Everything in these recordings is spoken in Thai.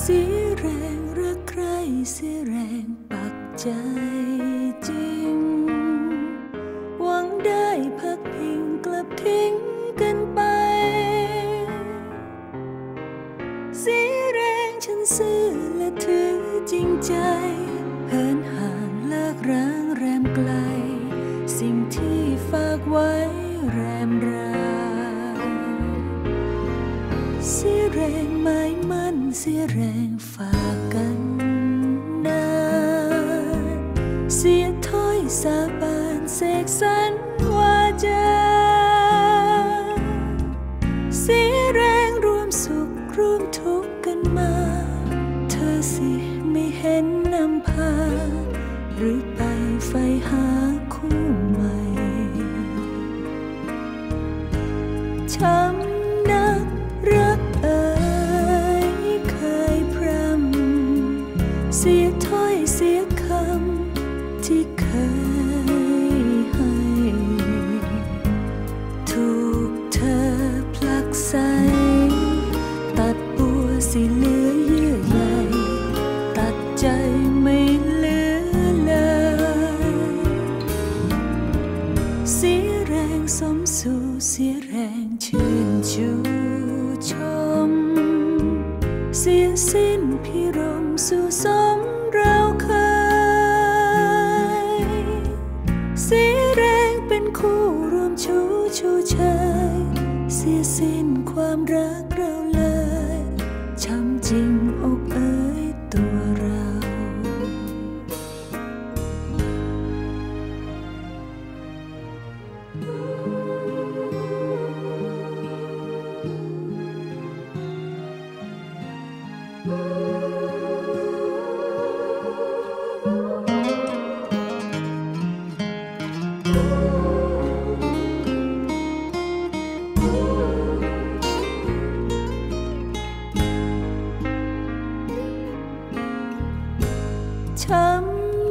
เสียแรงรักใครเสียแรงปักใจจริง หวังได้พักพิงกลับทิ้งกันไป เสียแรงฉันซื่อและถือจริงใจเหินห่างเลิกร้างแรมไกล สิ่งที่ฝากไว้แรมรา เสียแรงไม้มันเสียแรงฝากกันนานเสียถ้อยสาบานเสกสรรวาจาเสียแรงรวมสุขร่วมทุกข์กันมา เธอสิไม่เห็นนำพา หรือไปไฟหาคู่ใหม่ช้ำ สิเหลือเยื่อใยตัดใจไม่เหลือเลยเสียแรงสมสู่เสียแรงชื่นชูชม เสียสิ้นพิรมสู่สมเราเคย เสียแรงเป็นคู่รวมชูชูเชยเสียสิ้นความรักเรา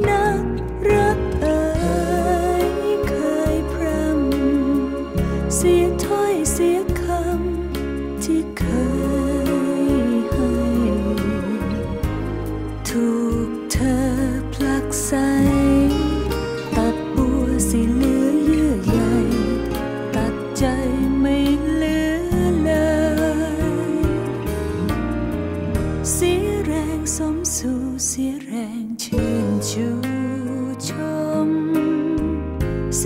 นักรักเอ่ยเคยพรำเสียถ้อยเสียคำที่เคยให้ ถูกเธอผลักใสตัดบัวสิเหลือเยื่อใยตัดใจไม่เหลือเลย เสียแรงสมสู่เสียแรงชื่นชู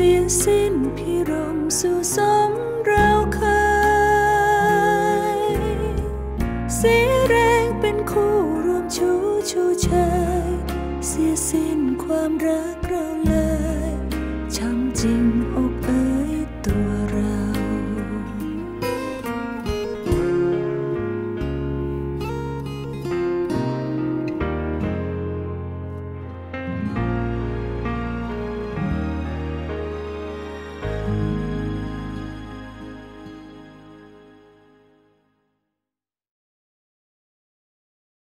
สียสิ้นพิรมสู่สมเราเคยเสียแรงเป็นคู่รวมชูชูเชยเสียสิ้นความรักเรา